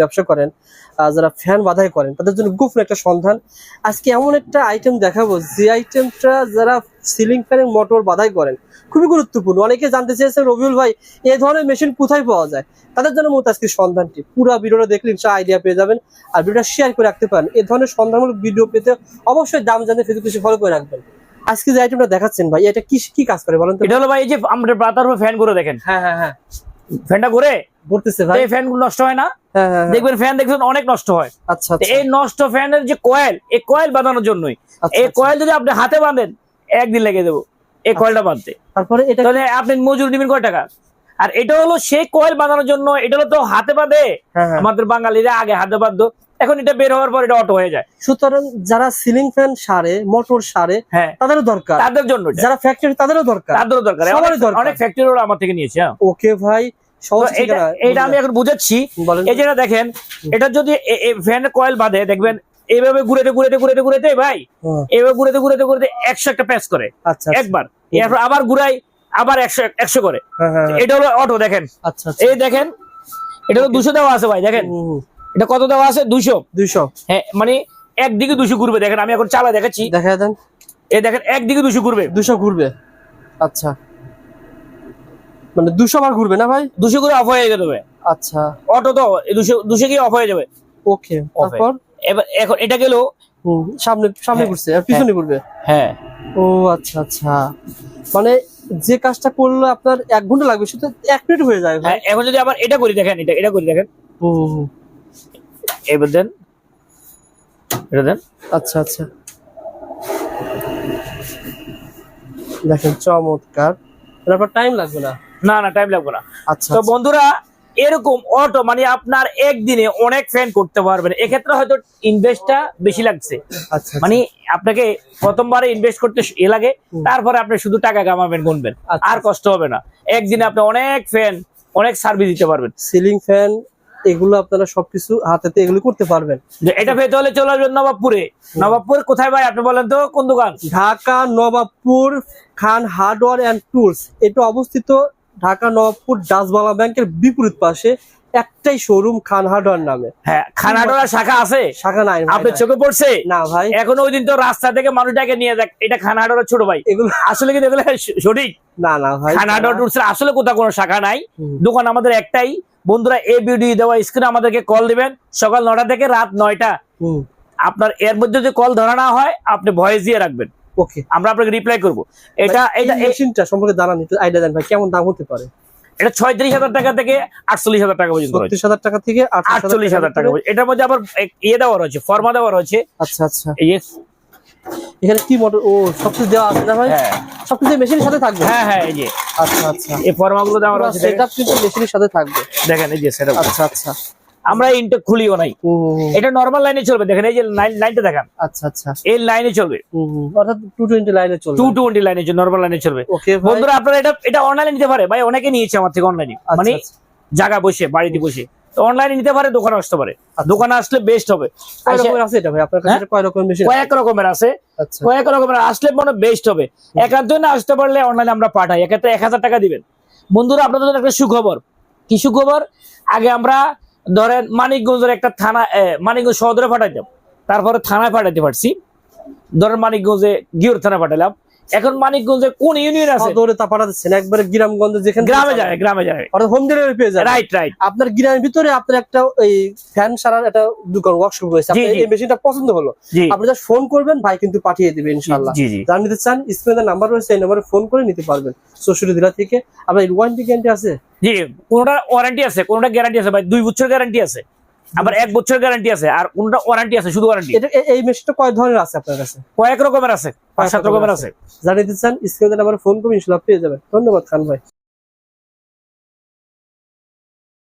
ব্যবসা করেন যারা ফ্যান বাধাই করেন তাদের জন্য গুফন একটা সন্ধান। আজকে এমন একটা আইটেম দেখাবো যে আইটেমটা যারা সিলিং ফ্যানের মোটর বাধাই করেন খুবই গুরুত্বপূর্ণ। অনেকে জানতে চেয়েছেন রবিউল ভাই এই ধরনের মেশিন কোথায় পাওয়া যায়? তাদের জন্য মূলত আজকে সন্ধানটি। পুরো ভিডিওটা দেখলে ইনশা আইডিয়া পেয়ে যাবেন আর ভিডিওটা শেয়ার করে রাখতে পারেন। এ ধরনের সন্ধানমূলক ভিডিও পেতে অবশ্যই দাম জানতে ফেসবুক ফলো করে রাখবেন। আজকে যে আইটেমটা দেখাচ্ছেন ভাই এটা কি কি কাজ করে বলেন তো? এটা হলো ভাই এই যে আমরা বাতার ফ্যান করে দেখেন। হ্যাঁ হ্যাঁ হ্যাঁ। ফ্যানটা ঘুরে? ভাই। এই ফ্যানগুলো নষ্ট হয় না। হ্যাঁ হ্যাঁ হ্যাঁ। দেখবেন ফ্যান দেখবেন অনেক নষ্ট হয়। আচ্ছা আচ্ছা। এই নষ্ট ফ্যানের যে কয়েল এই কয়েল বাঁধানোর জন্যই। আচ্ছা, এই আচ্ছা। কয়েল যদি আপনি হাতে বাঁধেন একদিন লেগে দেবো এই কয়েলটা বাঁধতে। তারপরে এটা আপনি মজুরি নেবেন কয় টাকা? আর এটা হলো সেই কয়েল বাঁধানোর জন্য এটা হলো তো হাতে বাঁধে। আমাদের বাঙালিরা আগে হাতে বাঁধতো। এখন এটা বের হওয়ার পর এটা অটো হয়ে যায়। সুতরাং যারা সিলিং ফ্যান সারে মোটর সারে হ্যাঁ। তাদেরও দরকার। তাদের জন্য যারা ফ্যাক্টরি তাদেরও দরকার। তাদেরও দরকার। অনেক- ফ্যাক্টরি আমার থেকে নিয়েছে। ওকে ভাই এটা আমি এখন বুঝাচ্ছি। এই যেটা দেখেন এটা যদি ফ্যান কয়েল বাঁধে দেখবেন এইভাবে ঘুরেতে ঘুরেতে ঘুরেতে ঘুরেতে ভাই হুম, এইভাবে ঘুরেতে ঘুরেতে ঘুরেতে একশো একটা প্যাচ করে। আচ্ছা আচ্ছা। একবার। এরপর আবার ঘুরাই আবার একশো একশো করে। হ্যাঁ, হ্যাঁ, হ্যাঁ। এটা হলো অটো দেখেন। আচ্ছা এই দেখেন এটা তো দুশো দেওয়া আছে ভাই দেখেন। এটা কত দেওয়া আছে? দুশো। দুইশো হ্যাঁ মানে একদিকে দুশো ঘুরবে দেখেন আমি এখন চালা দেখাচ্ছি। দেখা দেন এই দেখেন একদিকে দুশো ঘুরবে। দুশো ঘুরবে। আচ্ছা। মানে দুশো বার ঘুরবে না ভাই? দুশো করে অফ হয়ে যাবে। আচ্ছা। অটো তো দুশো দুশো গিয়ে অফ হয়ে যাবে? ওকে তারপর? এবার এখন এটা গেল সামনে সামনে হ্যাঁ, ঘুরছে আর পিছনে ঘুরবে? হ্যাঁ। ও আচ্ছা আচ্ছা। মানে যে কাজটা করলে আপনার এক ঘণ্টা লাগবে সেটা এক মিনিট হয়ে যায় ভাই। হ্যাঁ এখন যদি আবার এটা করি দেখেন এটা এটা করি দেখেন। হুম। এবার দেন। এটা দেন। আচ্ছা আচ্ছা। দেখেন চমৎকার। তারপর টাইম লাগবে না। না না টাইম লাগবে না। আচ্ছা তো আচ্ছা। বন্ধুরা এরকম অটো মানে আপনার একদিনে অনেক ফ্যান করতে পারবেন। এক্ষেত্রে হয়তো ইনভেস্টটা বেশি লাগছে। আচ্ছা মানে আপনাকে প্রথমবারে ইনভেস্ট করতে এ লাগে তারপরে আপনি শুধু টাকা কামাবেন গুনবেন। আর কষ্ট হবে না। একদিনে আপনি অনেক ফ্যান অনেক সার্ভিস দিতে পারবেন। সিলিং ফ্যান এগুলো আপনারা সবকিছু হাতেতে এগুলো করতে পারবেন। এটা পেতে হলে চলে আসবেন নবাবপুরে। নবাবপুর কোথায় ভাই আপনি বলেন তো কোন দোকান? Dhaka Nawabpur Khan hardware and tools এটা অবস্থিত ঢাকা নবাবপুর ডাচবাংলা ব্যাংকের বিপরীত পাশে একটাই শোরুম খান নামে। হ্যাঁ খানাডোলা শাখা আছে? শাখা নাই আপনার চোখে পড়ছে? না ভাই। এখন ওই দিন তো রাস্তা থেকে মানুষটাকে নিয়ে যাক। এটা খানাডোলা ছোট ভাই। এগুলো আসলে কি দেখলে সঠিক? না না ভাই। খানাডোলা টুলস আসলে কোথাও কোনো শাখা নাই। দোকান আমাদের একটাই। বন্ধুরা এই ভিডিও দেওয়া স্ক্রিনে আমাদেরকে কল দিবেন। সকাল নটা থেকে রাত নয়টা। আপনার এর মধ্যে যদি কল ধরা না হয় আপনি ভয়েস দিয়ে রাখবেন। ওকে আমরা আপনাকে রিপ্লাই করব। এটা এটা মেশিনটা সম্পর্কে জানান একটু আইডিয়া দেন ভাই কেমন দাম হতে পারে? এটা ছয়ত্রিশ হাজার টাকা থেকে আটচল্লিশ হাজার টাকা পর্যন্ত ছত্রিশ হাজার টাকা থেকে আটচল্লিশ হাজার টাকা। এটার মধ্যে আবার ইয়ে দেওয়া রয়েছে ফর্মা দেওয়া রয়েছে। আচ্ছা আচ্ছা। যে- এখানে কি মোটর ও সবকিছু দেওয়া আছে না ভাই? হ্যাঁ। সবকিছু মেশিনের সাথে থাকবে? হ্যাঁ হ্যাঁ এই যে। আচ্ছা আচ্ছা। এই ফর্মা গুলো দেওয়া রয়েছে। সেটআপ কিন্তু মেশিনের সাথে থাকবে। দেখেন এই যে সেটা আচ্ছা আচ্ছা। আমরা ইনটেক খুলিও নাই। এটা নর্মাল লাইনে চলবে। দেখেন এই যে লাইন- লাইনটা দেখান। আচ্ছা আচ্ছা। এই লাইনে চলবে। অর্থাৎ টু টোয়েন্টি লাইনে চলবে। টু টোয়েন্টি লাইনে নর্মাল লাইনে চলবে। বন্ধুরা আপনারা এটা এটা অনলাইনে নিতে পারে। ভাই অনেকে নিয়েছে আমার থেকে অনলাইনে আচ্ছা, মানে আচ্ছা। জায়গা বসে বাড়িতে বসে। তো অনলাইনে নিতে পারে দোকানে আসতে পারে। দোকানে আসলে বেস্ট হবে। কয় রকমের আছে এটা ভাই? আপনার কাছে? কয় রকমের মেশিন কয়েক রকমের আছে। আচ্ছা। কয়েক রকমের আসলে মনে বেস্ট হবে। একান্তই না আসতে পারলে অনলাইনে আমরা পাঠাই। এক্ষেত্রে এক হাজার টাকা দিবেন। বন্ধুরা আপনাদের জন্য একটা সুখবর। কি সুখবর? আগে আমরা ধরেন মানিকগঞ্জের একটা থানা মানিকগঞ্জ সদরে পাঠাইতাম তারপরে থানায় পাঠাইতে পারছি। ধরেন মানিকগঞ্জে গিয়র থানা পাঠালাম এখন মানিকগঞ্জে কোন ইউনিয়ন আছে? দৌড়ে তা পাঠা দিচ্ছেন একবারে গ্রামগঞ্জে যেখানে গ্রামে যায় গ্রামে যায়। অর্থাৎ হোম ডেলিভারি পেয়ে যাবেন। রাইট রাইট আপনার গ্রামের ভিতরে আপনার একটা এই ফ্যান সারার একটা দোকান ওয়ার্কশপ রয়েছে। আপনার এই মেশিনটা পছন্দ হলো। আপনি জাস্ট ফোন করবেন ভাই কিন্তু পাঠিয়ে দিবে ইনশাআল্লাহ। যারা নিতে চান স্ক্রিনে নাম্বার রয়েছে এই নম্বরে ফোন করে নিতে পারবেন। চৌষট্টি জেলা থেকে। আপনার ওয়ারেন্টি গ্যারান্টি আছে? জি কোনটা ওয়ারেন্টি আছে কোনটা গ্যারান্টি আছে ভাই? দুই বছর গ্যারান্টি আছে আবার এক বছর গ্যারান্টি আছে আর কোনটা ওয়ারেন্টি আছে শুধু ওয়ারেন্টি এটা এই মেশিনটা কয় ধরনের আছে আপনার কাছে? কয়েক রকমের আছে পাঁচ সাত রকমের আছে। জানিয়ে দিচ্ছেন চান স্ক্রিনে আবার ফোন করে ইনশাআল্লাহ পেয়ে যাবেন। ধন্যবাদ খান ভাই।